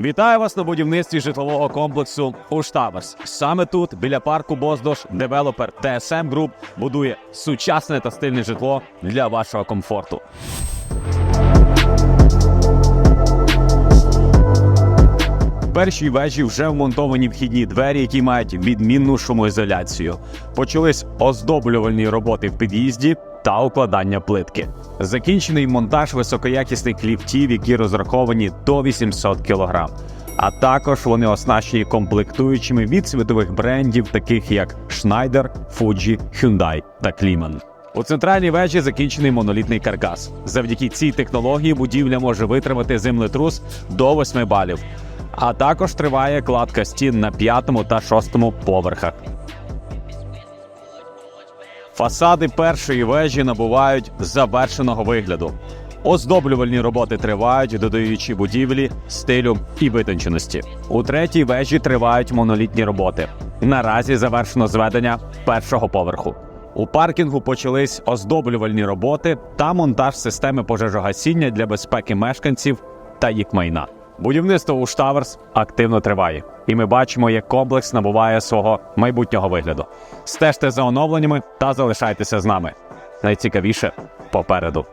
Вітаю вас на будівництві житлового комплексу Уштаверс. Саме тут, біля парку Боздош, девелопер TSM Group будує сучасне та стильне житло для вашого комфорту. Першій вежі вже вмонтовані вхідні двері, які мають відмінну шумоізоляцію. Почались оздоблювальні роботи в під'їзді та укладання плитки. Закінчений монтаж високоякісних ліфтів, які розраховані до 800 кг. А також вони оснащені комплектуючими від світових брендів, таких як Schneider, Fuji, Hyundai та Кліман. У центральній вежі закінчений монолітний каркас. Завдяки цій технології будівля може витримати землетрус до 8 балів. А також триває кладка стін на п'ятому та шостому поверхах. Фасади першої вежі набувають завершеного вигляду. Оздоблювальні роботи тривають, додаючи будівлі, стилю і витонченості. У третій вежі тривають монолітні роботи. Наразі завершено зведення першого поверху. У паркінгу почались оздоблювальні роботи та монтаж системи пожежогасіння для безпеки мешканців та їх майна. Будівництво у Штаверс активно триває, і ми бачимо, як комплекс набуває свого майбутнього вигляду. Стежте за оновленнями та залишайтеся з нами. Найцікавіше попереду.